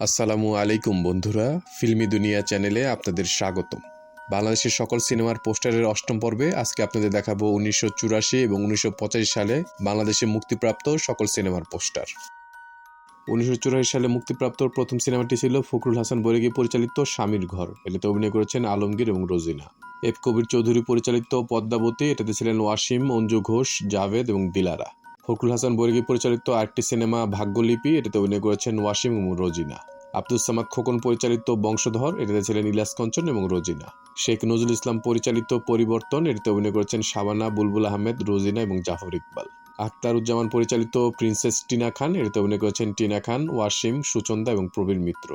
আসসালামু আলাইকুম বন্ধুরা, ফিল্মি দুনিয়া চ্যানেলে আপনাদের স্বাগতম। বাংলাদেশের সকল সিনেমার পোস্টারের অষ্টম পর্বে আজকে আপনাদের দেখাবো উনিশশো চুরাশি এবং উনিশশো পঁচাশি সালে বাংলাদেশে মুক্তিপ্রাপ্ত সকল সিনেমার পোস্টার। উনিশশো চুরাশি সালে মুক্তিপ্রাপ্ত প্রথম সিনেমাটি ছিল ফখরুল হাসান বৈরাগী পরিচালিত স্বামীর ঘর। এটাতে অভিনয় করেছেন আলমগীর এবং রোজিনা। এফ কবির চৌধুরী পরিচালিত পদ্মাবতী, এটাতে ছিলেন ওয়াসিম, অঞ্জু ঘোষ, জাভেদ এবং দিলারা। ফখরুল হাসান বৈরাগী পরিচালিত আরেকটি সিনেমা ভাগ্যলিপি, এটাতে অভিনয় করেছেন ওয়াসিম এবং রোজিনা। আব্দুল সামাদ খোকন পরিচালিত বংশধর, এটাতে ছিলেন ইলিয়াস কঞ্চন এবং রোজিনা। শেখ নজরুল ইসলাম পরিচালিত পরিবর্তন, এটাতে অভিনয় করেছেন শাবানা, বুলবুল আহমেদ, রোজিনা এবং জাফর ইকবাল। আখতারুজ্জামান পরিচালিত প্রিন্সেস টিনা খান, এটাতে অভিনয় করেছেন টিনা খান, ওয়াসিম, সুচন্দা এবং প্রবীর মিত্র।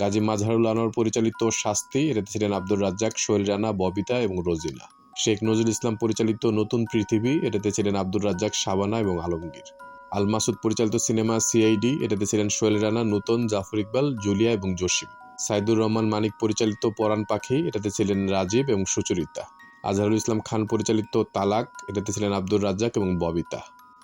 গাজী মাজহারুল আনোয়ার পরিচালিত শাস্তি, এটাতে ছিলেন আব্দুর রাজ্জাক সোহেল রানা, ববিতা এবং রোজিনা। শেখ নজরুল ইসলাম পরিচালিত নতুন পৃথিবী, এটাতে ছিলেন আব্দুর রাজ্জাক, শাবানা এবং আলমগীর। আল মাসুদ পরিচালিত সিনেমা সিআইডি এটাতে ছিলেন সোহেল রানা, নূতন, জাফর ইকবাল, জুলিয়া এবং জসিম। সাইদুর রহমান মানিক পরিচালিত পরাণ পাখি, এটাতে ছিলেন রাজীব এবং সুচরিতা। আজহারুল ইসলাম খান পরিচালিত তালাক, এটাতে ছিলেন আব্দুর রাজ্জাক এবং ববিতা।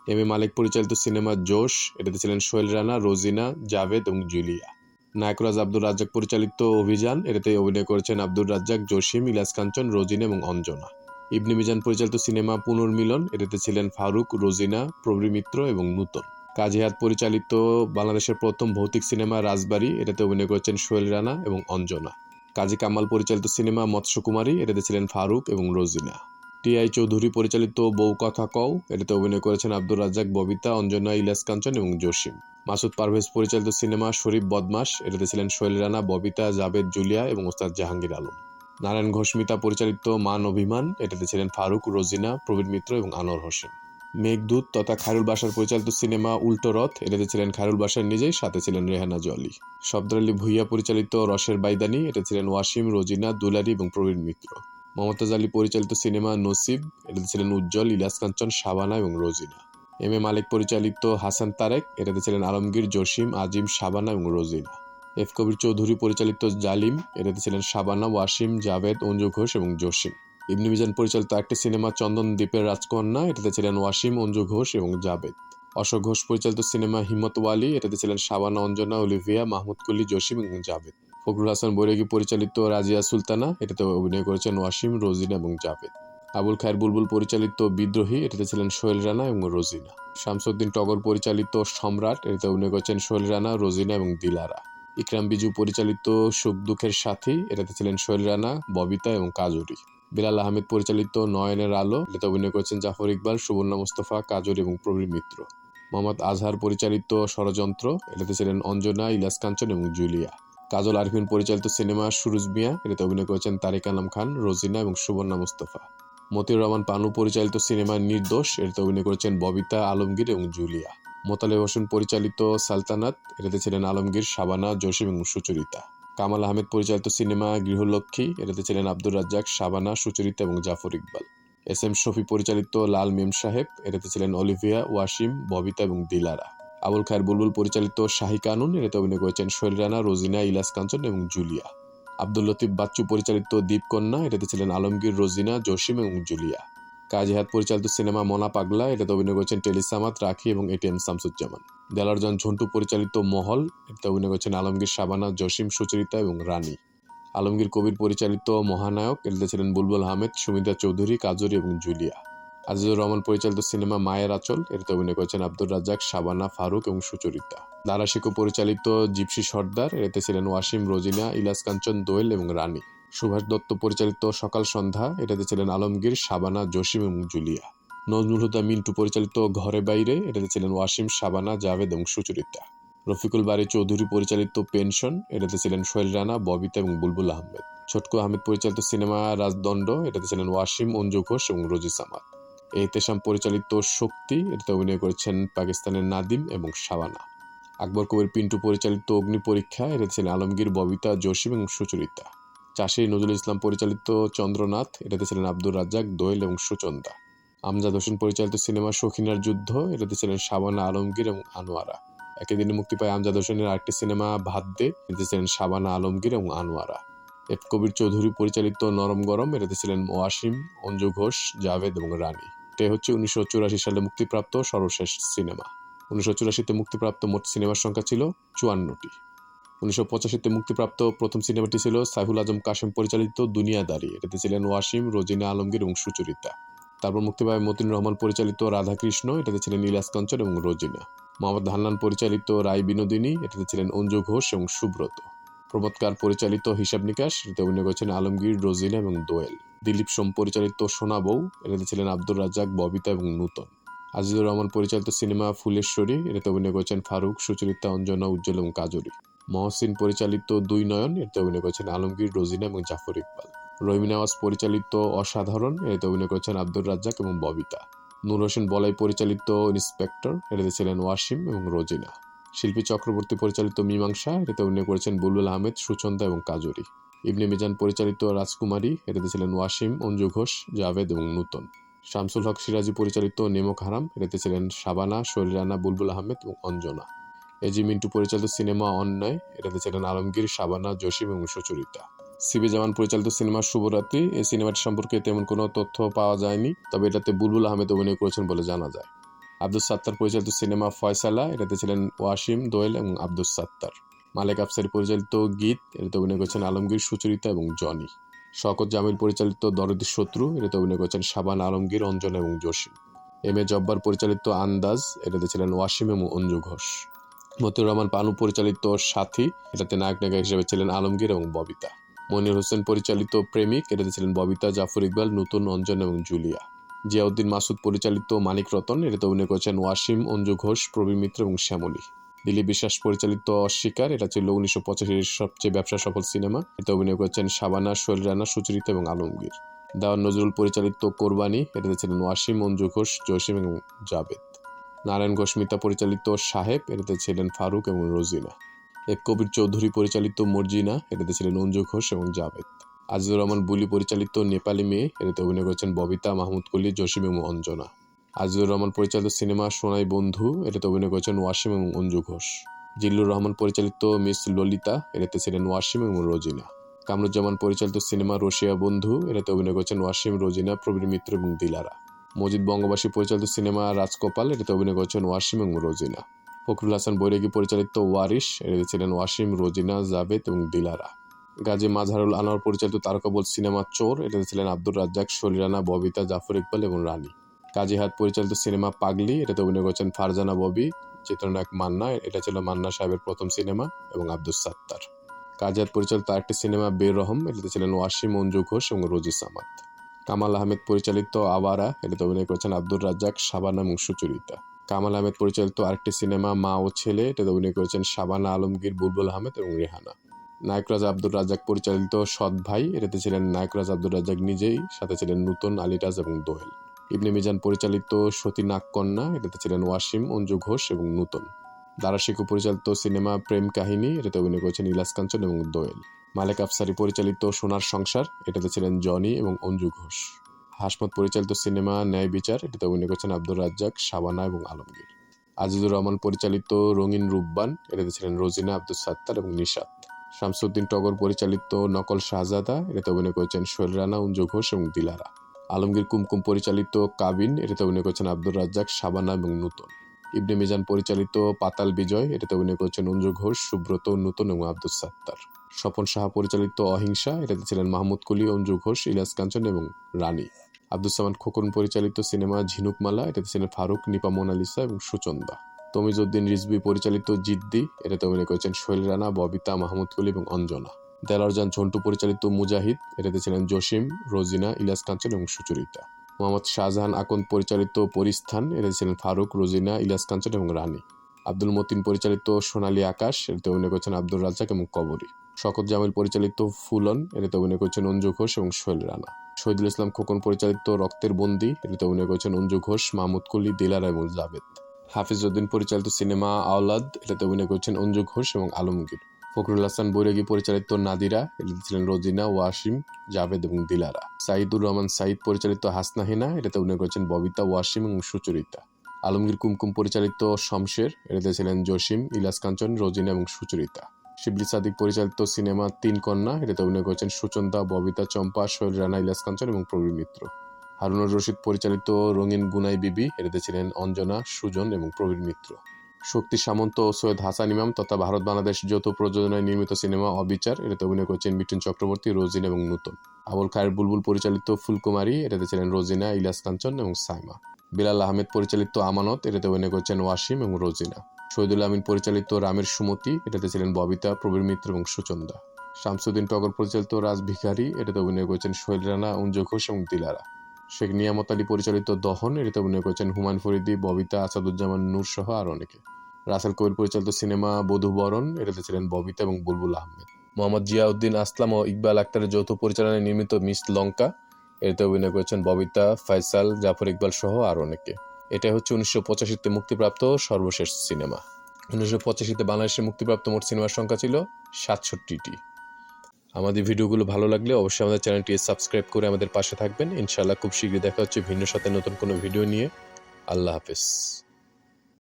এম এ মালিক পরিচালিত সিনেমা জোশ, এটাতে ছিলেন সোহেল রানা, রোজিনা, জাভেদ এবং জুলিয়া। নায়করাজ আব্দুর রাজ্জাক পরিচালিত অভিযান এটাতে অভিনয় করেছেন আব্দুর রাজ্জাক, জসিম ইলাস কাঞ্চন রোজিনা এবং অঞ্জনা। ইবনে মিজান পরিচালিত সিনেমা পুনর্মিলন, এটাতে ছিলেন ফারুক, রোজিনা, প্রবীর মিত্র এবং নূতন। কাজিহাত পরিচালিত বাংলাদেশের প্রথম ভৌতিক সিনেমা রাজবাড়ি, এটাতে অভিনয় করেছেন সোহেল রানা এবং অঞ্জনা। কাজী কামাল পরিচালিত সিনেমা মৎস্যকুমারী, এটাতে ছিলেন ফারুক এবং রোজিনা। টিআই চৌধুরী পরিচালিত বউ কথা কও, এটাতে অভিনয় করেছেন আব্দুর রাজ্জাক, ববিতা, অঞ্জনা ইলাস কাঞ্চন এবং জসিম। মাসুদ পারভেজ পরিচালিত সিনেমা শরীফ বদমাস এটাতে ছিলেন সোহেল রানা, ববিতা, জাভেদ জুলিয়া এবং ওস্তাদ জাহাঙ্গীর আলম। নারায়ণ ঘোষমিতা পরিচালিত মান অভিমান, এটাতে ছিলেন ফারুক, রোজিনা, প্রবীর মিত্র এবং আনোয়ার হোসেন। মেঘদূত তথা খায়রুল বাসার পরিচালিত সিনেমা উল্টো রথ, এটাতে ছিলেন খায়রুল বাসার নিজেই, সাথে ছিলেন রেহানা জলি। শব্দর আলী ভুইয়া পরিচালিত রসের বাইদানি এটা ছিলেন ওয়াসিম, রোজিনা দুলারি এবং প্রবীর মিত্র। মমতাজ আলী পরিচালিত সিনেমা নসিব, এটাতে ছিলেন উজ্জ্বল ইলাস কাঞ্চন, শাবানা এবং রোজিনা। এম এ মালিক পরিচালিত হাসান তারেক, এটাতে ছিলেন আলমগীর, জসিম, আজিম, শাবানা এবং রোজিনা। এফ কবির চৌধুরী, পরিচালিত জালিম এটাতে ছিলেন শাবানা, ওয়াসিম, জাভেদ, অঞ্জু ঘোষ এবং জসিম। ইবনে মিজান পরিচালিত একটি সিনেমা, চন্দন দ্বীপের রাজকন্যা, এটাতে ছিলেন ওয়াসিম, অঞ্জু ঘোষ এবং জাভেদ। অশোক ঘোষ পরিচালিত সিনেমা, হিম্মত ওয়ালি, এটাতে ছিলেন শাবানা, অঞ্জনা, অলিভিয়া, মাহমুদ কুলি জসিম এবং জাভেদ। ফখরুল হাসান বৈরাগী পরিচালিত রাজিয়া সুলতানা এটাতে অভিনয় করেছেন ওয়াসিম, রোজিনা এবং জাভেদ। আবুল খায়ের বুলবুল পরিচালিত বিদ্রোহী, এটাতে ছিলেন সোহেল রানা এবং রোজিনা। শামসুদ্দিন টগর পরিচালিত সম্রাট, এটাতে অভিনয় করেছেন সোহেল রানা, রোজিনা এবং দিলারা। ইকরাম বিজু পরিচালিত সুখ দুঃখের সাথী, এটাতে ছিলেন সোহেল রানা, ববিতা এবং কাজরি। বিলাল আহমেদ পরিচালিত নয়নের আলো, এটাতে অভিনয় করেছেন জাফর ইকবাল, সুবর্ণা মুস্তফা, কাজরি এবং প্রবীর মিত্র। মোহাম্মদ আজহার পরিচালিত ষড়যন্ত্র, এটাতে ছিলেন অঞ্জনা, ইলাস কাঞ্চন এবং জুলিয়া। কাজল আরফিন পরিচালিত সিনেমা সুরুজ মিয়া, এটাতে অভিনয় করেছেন তারিক আলম খান, রোজিনা এবং সুবর্ণা মুস্তফা। মতিউর রহমান পানু পরিচালিত সিনেমা নির্দোষ, এটাতে অভিনয় করেছেন ববিতা, আলমগীর এবং জুলিয়া। মোতালে হোসেন পরিচালিত সালতানাত, এটাতে ছিলেন আলমগীর, শাবানা, জসিম এবং সুচরিতা। কামাল আহমেদ পরিচালিত সিনেমা গৃহলক্ষ্মী, এটাতে ছিলেন আব্দুর রাজ্জাক, শাবানা, সুচরিতা এবং জাফর ইকবাল। এস এম শফি পরিচালিত লাল মেম সাহেব, এটাতে ছিলেন অলিভিয়া, ওয়াসিম, ববিতা এবং দিলারা। আবুল খায়ের বুলবুল পরিচালিত শাহী কানুন, এটাতে অভিনয় করেছেন শৈল রানা, রোজিনা, ইলাস কাঞ্চন এবং জুলিয়া। আব্দুল লতিফ বাচ্চু পরিচালিত দ্বীপকন্যা এটাতে ছিলেন আলমগীর, রোজিনা, জসিম এবং জুলিয়া। কাজী পরিচালিত সিনেমা মনা পাগলা, এটাতে অভিনয় করেছেন টেলিসামাত রাখি এবং এটিএম শামসুজ্জামান। দেলারজন ঝন্টু পরিচালিত মহল, এটাতে অভিনয় করেছেন আলমগীর শাবানা, জসিম সুচরিতা এবং রানী। আলমগীর কবির পরিচালিত মহানায়ক, এটাতে ছিলেন বুলবুল আহমেদ সুমিতা চৌধুরী, কাজরি এবং জুলিয়া। আজিজুর রহমান পরিচালিত সিনেমা মায়ের আচল, এটাতে অভিনয় করেছেন আব্দুর রাজ্জাক, শাবানা, ফারুক এবং সুচরিতা। দারা শিকো পরিচালিত জিপসি সর্দার, এটাতে ছিলেন ওয়াসিম, রোজিনা, ইলাস কাঞ্চন, দোয়েল এবং রানী। সুভাষ দত্ত পরিচালিত সকাল সন্ধ্যা, এটাতে ছিলেন আলমগীর, শাবানা, জসিম এবং জুলিয়া। নজরুল হুদা, মিন্টু পরিচালিত ঘরে বাইরে, এটাতে ছিলেন ওয়াসিম, শাবানা, জাভেদ এবং সুচরিতা। রফিকুল বাড়ি চৌধুরী পরিচালিত পেনশন, এটাতে ছিলেন সোহেল রানা, ববিতা এবং বুলবুল আহমেদ। ছোটকু আহমেদ পরিচালিত সিনেমা রাজদণ্ড, এটাতে ছিলেন ওয়াসিম, অঞ্জু ঘোষ এবং রোজি সামাদ। এহতেশাম পরিচালিত শক্তি, এটাতে অভিনয় করেছেন পাকিস্তানের নাদিম এবং শাবানা। আকবর কবির পিন্টু পরিচালিত অগ্নি পরীক্ষা, এটাতে ছিলেন আলমগীর, ববিতা, জসিম এবং সুচরিতা। চাষি নজরুল ইসলাম পরিচালিত চন্দ্রনাথ, এটাতে ছিলেন আব্দুর রাজ্জাক, দোয়েল এবং সুচন্দা। আমজাদ হোসেন পরিচালিত সিনেমা শখিনার যুদ্ধ, এটাতে ছিলেন শাবানা আলমগীর এবং আনোয়ারা। একই দিনে মুক্তি পায় আমজাদ হোসেনের আরেকটি সিনেমা ভাদ্যে এটাতে ছিলেন শাবানা আলমগীর এবং আনোয়ারা। এফ কবির চৌধুরী পরিচালিত নরম গরম, এটাতে ছিলেন ওয়াসিম, অঞ্জু ঘোষ, জাভেদ এবং রানী। এটাই হচ্ছে উনিশশো চুরাশি সালে মুক্তিপ্রাপ্ত সর্বশেষ সিনেমা। উনিশশো চুরাশিতে মুক্তিপ্রাপ্ত মোট সিনেমার সংখ্যা ছিল চুয়ান্নটি। উনিশশো পঁচাশিতে মুক্তিপ্রাপ্ত প্রথম সিনেমাটি ছিল সাইফুল আজম কাশেম পরিচালিত দুনিয়াদারি। এটাতে ছিলেন ওয়াসিম, রোজিনা আলমগীর এবং সুচরিতা। তারপর মুক্তি পায় মতিন রহমান পরিচালিত রাধাকৃষ্ণ, এটাতে ছিলেন ইলিয়াস কাঞ্চন এবং রোজিনা। মোহাম্মদ হান্নান পরিচালিত রায় বিনোদিনী, এটাতে ছিলেন অঞ্জু ঘোষ এবং সুব্রত। প্রমোদকার পরিচালিত হিসাব নিকাশ, এটাতে অভিনয় করেছেন আলমগীর, রোজিনা এবং দোয়েল। দিলীপ সোম পরিচালিত সোনা বউ, এটাতে ছিলেন আব্দুর রাজ্জাক, ববিতা এবং নূতন। আজিজুর রহমান পরিচালিত সিনেমা ফুলেশ্বরী, এটাতে অভিনয় করেছেন ফারুক, সুচরিতা, অঞ্জনা, উজ্জ্বল এবং কাজরি মহসিন পরিচালিত দুই নয়ন, এতে অভিনয় করেছেন আলমগীর, রোজিনা এবং জাফর ইকবাল। রহিম নওয়াজ পরিচালিত অসাধারণ, এতে অভিনয় করেছেন আব্দুর রাজ্জাক এবং ববিতা। নূর হোসেন বলাই পরিচালিত ইন্সপেক্টর, এটাতে ছিলেন ওয়াসিম এবং রোজিনা। শিল্পী চক্রবর্তী পরিচালিত মীমাংসা, এটাতে অভিনয় করেছেন বুলবুল আহমেদ, সুচন্দা এবং কাজরি ইবনে মিজান পরিচালিত রাজকুমারী, এটাতে ছিলেন ওয়াসিম, অঞ্জু ঘোষ, জাভেদ এবং নূতন। শামসুল হক সিরাজি পরিচালিত নেমক হারাম, এটাতে ছিলেন শাবানা, শরীরানা, বুলবুল আহমেদ এবং অঞ্জনা। এজি মিন্টু পরিচালিত সিনেমা অন্যায়, এটাতে ছিলেন আলমগীর, শাবানা, জসিম এবং সুচরিতা। সিবি জামান পরিচালিত সিনেমা শুভরাত্রি। এই সিনেমাটি সম্পর্কে তেমন কোনো তথ্য পাওয়া যায়নি, তবে এটাতে বুলবুল আহমেদ অভিনয় করেছেন বলে জানা যায়। আব্দুল সাত্তার পরিচালিত সিনেমা ফয়সালা, এটাতে ছিলেন ওয়াসিম, দোয়েল এবং আব্দুল সাত্তার। মালেক আফসারি পরিচালিত গীত, এটাতে অভিনয় করেছেন আলমগীর, সুচরিতা এবং জনি। শকত জামিল পরিচালিত দরদি শত্রু, এটাতে অভিনয় করেছেন শাবান, আলমগীর, অঞ্জন এবং জসিম। এম এ জব্বার পরিচালিত আন্দাজ, এটাতে ছিলেন ওয়াসিম এবং অঞ্জু ঘোষ। মতিউর রহমান পানু পরিচালিত সাথী, এটাতে নায়ক নায়িকা হিসেবে ছিলেন আলমগীর এবং ববিতা। মনির হোসেন পরিচালিত প্রেমিক, এটাতে ছিলেন ববিতা, জাফর ইকবাল, নতুন অঞ্জন এবং জুলিয়া। জিয়াউদ্দিন মাসুদ পরিচালিত মানিক রতন, এটাতে অভিনয় করেছেন ওয়াসিম, অঞ্জু ঘোষ প্রবীর মিত্র এবং শ্যামলী। দিলীপ বিশ্বাস পরিচালিত অস্বীকার, এটা ছিল উনিশশো পঁচাশির সবচেয়ে ব্যবসা সফল সিনেমা। এতে অভিনয় করেছেন শাবানা শৈল রানা, সুচরিতা এবং আলমগীর। দেওয়ান নজরুল পরিচালিত কোরবানি, এটাতে ছিলেন ওয়াসিম, অঞ্জু ঘোষ, জসিম এবং জাবেদ নারায়ণ ঘোষ, মিতা পরিচালিত সাহেব, এটাতে ছিলেন ফারুক এবং রোজিনা। এক কবির চৌধুরী পরিচালিত মর্জিনা, এটাতে ছিলেন অঞ্জু ঘোষ এবং জাভেদ। আজিজুর রহমান বুলি পরিচালিত নেপালি মেয়ে, এটাতে অভিনয় করেছেন ববিতা, মাহমুদ কলি, জসিম এবং অঞ্জনা। আজিজুর রহমান পরিচালিত সিনেমা সোনাই বন্ধু, এটাতে অভিনয় করেছেন ওয়াসিম এবং অঞ্জু ঘোষ। জিল্লুর রহমান পরিচালিত মিস ললিতা, এটাতে ছিলেন ওয়াসিম এবং রোজিনা। কামরুজ্জামান পরিচালিত সিনেমা রশিয়া বন্ধু, এটাতে অভিনয় করেছেন ওয়াসিম, রোজিনা, প্রবীর মিত্র এবং দিলারা। মজিদ বঙ্গবাসী পরিচালিত সিনেমা রাজকপাল, এটাতে অভিনয় করেছেন ওয়াসিম এবং রোজিনা। ফখরুল হাসান বৈরাগী পরিচালিত ওয়ারিশ, এটাতে ছিলেন ওয়াসিম, রোজিনা জাবেদ এবং দিলারা। গাজী মাজহারুল আনোয়ার পরিচালিত তারকাবোধ সিনেমা চোর, এটাতে ছিলেন আব্দুর রাজ্জাক শরীরানা ববিতা, জাফর ইকবাল এবং রানী। কাজী হাত পরিচালিত সিনেমা পাগলি, এটাতে অভিনয় করেছেন ফারজানা ববি, চিত্রনায়ক মান্না, এটা ছিল মান্না সাহেবের প্রথম সিনেমা এবং আব্দুল সাত্তার। কাজী হাত পরিচালিত আরেকটি সিনেমা বের রহম, এটাতে ছিলেন ওয়াসিম অঞ্জু ঘোষ এবং রোজি সামাদ। কামাল আহমেদ পরিচালিত আওয়ারা, এটাতে অভিনয় করেছেন আব্দুর রাজ্জাক, শাবানা এবং সুচরিতা। কামাল আহমেদ পরিচালিত আরেকটি সিনেমা, মা ও ছেলে, এটাতে অভিনয় করেছেন শাবানা আলমগীর, বুলবুল আহমেদ এবং রেহানা। নায়করাজ আব্দুর রাজ্জাক পরিচালিত সৎ ভাই, এটাতে ছিলেন নায়করাজ আব্দুর রাজ্জাক নিজেই, সাথে ছিলেন নূতন আলিরাজ এবং দোহেল। ইবনে মিজান পরিচালিত সতী নাগকন্যা, এটাতে ছিলেন ওয়াসিম, অঞ্জু ঘোষ এবং নূতন। দারাশিকু পরিচালিত সিনেমা প্রেম কাহিনী, এটাতে অভিনয় করেছেন ইলাস কাঞ্চন এবং দোয়েল। মালেক আফসারি পরিচালিত সোনার সংসার, এটাতে ছিলেন জনি এবং অঞ্জু ঘোষ। হাসমত পরিচালিত সিনেমা, ন্যায় বিচার, এটাতে অভিনয় করেছেন আব্দুর রাজ্জাক, শাবানা এবং আলমগীর। আজিজুর রহমান পরিচালিত রঙিন রূপবান, এটাতে ছিলেন রোজিনা আব্দুল সাত্তার এবং নিশাত। শামসুদ্দিন টগর পরিচালিত নকল শাহজাদা, এটাতে অভিনয় করেছেন শৈল রানা, অঞ্জু ঘোষ এবং দিলারা। আলমগীর কুমকুম পরিচালিত কাবিন, এটাতে অভিনয় করেছেন আব্দুর রাজ্জাক, শাবানা এবং নূতন। ইবনে মিজান পরিচালিত পাতাল বিজয়, এটাতে অভিনয় করেছেন অঞ্জু ঘোষ, সুব্রত, নূতন এবং আব্দুল সাত্তার। স্বপন সাহা পরিচালিত অহিংসা, এটাতে ছিলেন মাহমুদ কলি, অঞ্জু ঘোষ, ইলিয়াস কাঞ্চন এবং রানী। আব্দুল সামান খোকন পরিচালিত সিনেমা ঝিনুকমালা, এটাতে ছিলেন ফারুক, নিপা মোনালিসা এবং সুচন্দা। তমিজউদ্দিন রিজবি পরিচালিত জিদ্দি, এটাতে অভিনয় করেছেন শৈল রানা, ববিতা, মাহমুদ কলি এবং অঞ্জনা। দেলারজান ঝন্টু পরিচালিত মুজাহিদ, এটাতে ছিলেন জসিম, রোজিনা, ইলিয়াস কাঞ্চন এবং সুচরিতা। মোহাম্মদ শাহজাহান আকন্দ পরিচালিত পরিস্থান, এটাতে ছিলেন ফারুক, রোজিনা, ইলিয়াস কাঞ্চন এবং রানী। আব্দুল মতিন পরিচালিত সোনালী আকাশ, এটাতে অভিনয় করেছেন আব্দুল রাজ্জাক এবং কবরী। শকত জামিল পরিচালিত ফুলন, এটাতে অভিনয় করেছেন অঞ্জু ঘোষ এবং সোহেল রানা। শহীদুল ইসলাম খোকন পরিচালিত রক্তের বন্দি, এটাতে অভিনয় করেছেন অঞ্জু ঘোষ, মাহমুদ কুলি দিলারা এবং জাভেদ। হাফিজ উদ্দিন পরিচালিত সিনেমা আওলাদ, এটাতে অভিনয় করেছেন অঞ্জু ঘোষ এবং আলমগীর ফখরুল হাসান বৈরাগী পরিচালিত নাদিরা, এটাতে ছিলেন রোজিনা, ওয়াসিম, জাভেদ এবং দিলারা। সাইদুর রহমান সাইদ পরিচালিত হাসনা হিনা, এটাতে অভিনয় করেছেন ববিতা, ওয়াসিম এবং সুচরিতা। আলমগীর কুমকুম পরিচালিত শমশের, এটাতে ছিলেন জসিম, ইলাস কাঞ্চন, রোজিনা এবং সুচরিতা। শিবলি সাদিক পরিচালিত সিনেমা তিন কন্যা, এটাতে অভিনয় করেছেন সুচন্দা, ববিতা চম্পা শৈল রানা ইলাস কাঞ্চন এবং প্রবীর মিত্র। হারুনুর রশিদ পরিচালিত রঙিন গুনাই বিবি, এটাতে ছিলেন অঞ্জনা, সুজন এবং প্রবীর মিত্র। শক্তি সামন্ত ও সৈয়দ হাসান ইমাম তথা ভারত বাংলাদেশ যৌথ প্রযোজনায় নির্মিত সিনেমা অবিচার, এটাতে অভিনয় করেছেন মিঠুন চক্রবর্তী, রোজিনা এবং নূতন। আবুল খায়ের বুলবুল পরিচালিত ফুলকুমারী, এটাতে ছিলেন রোজিনা ইলাস কাঞ্চন এবং সাইমা। বিলাল আহমেদ পরিচালিত আমানত, এটাতে অভিনয় করেছেন ওয়াসিম এবং রোজিনা। শহীদুল আমিন পরিচালিত রামের সুমতি, এটাতে ছিলেন ববিতা, প্রবীর মিত্র এবং সুচন্দা। শামসুদ্দিন টগর পরিচালিত রাজ ভিখারি, এটাতে অভিনয় করেছেন সোহেল রানা উঞ্জ ঘোষ এবং দিলারা। শেখ নিয়ামত আলী পরিচালিত দহন, এটাতে অভিনয় করেছেন হুমায়ুন ফরিদি, ববিতা, আসাদুজ্জামান নূর সহ আর অনেকে। রাসেল কবির পরিচালিত সিনেমা বধুবরণ, এটাতে ছিলেন ববিতা এবং বুলবুল আহমেদ। মোহাম্মদ জিয়াউদ্দিন আসলাম ও ইকবাল আক্তারের যৌথ পরিচালনায় নির্মিত মিস লঙ্কা এতে অভিনয় করেছেন ববিতা ফাইসাল জাফর ইকবাল সহ আর অনেকে। এটা হচ্ছে উনিশশো পঁচাশিতে মুক্তিপ্রাপ্ত সর্বশেষ সিনেমা। উনিশশো পঁচাশিতে বাংলাদেশে মুক্তিপ্রাপ্ত মোট সিনেমার সংখ্যা ছিল সাতষট্টিটি। আমাদের ভিডিওগুলো ভালো লাগলে অবশ্যই আমাদের চ্যানেলটি সাবস্ক্রাইব করে আমাদের পাশে থাকবেন। ইনশাআল্লাহ খুব শীঘ্রই দেখা হচ্ছে ভিন্ন সাথে নতুন কোনো ভিডিও নিয়ে। আল্লাহ হাফেজ।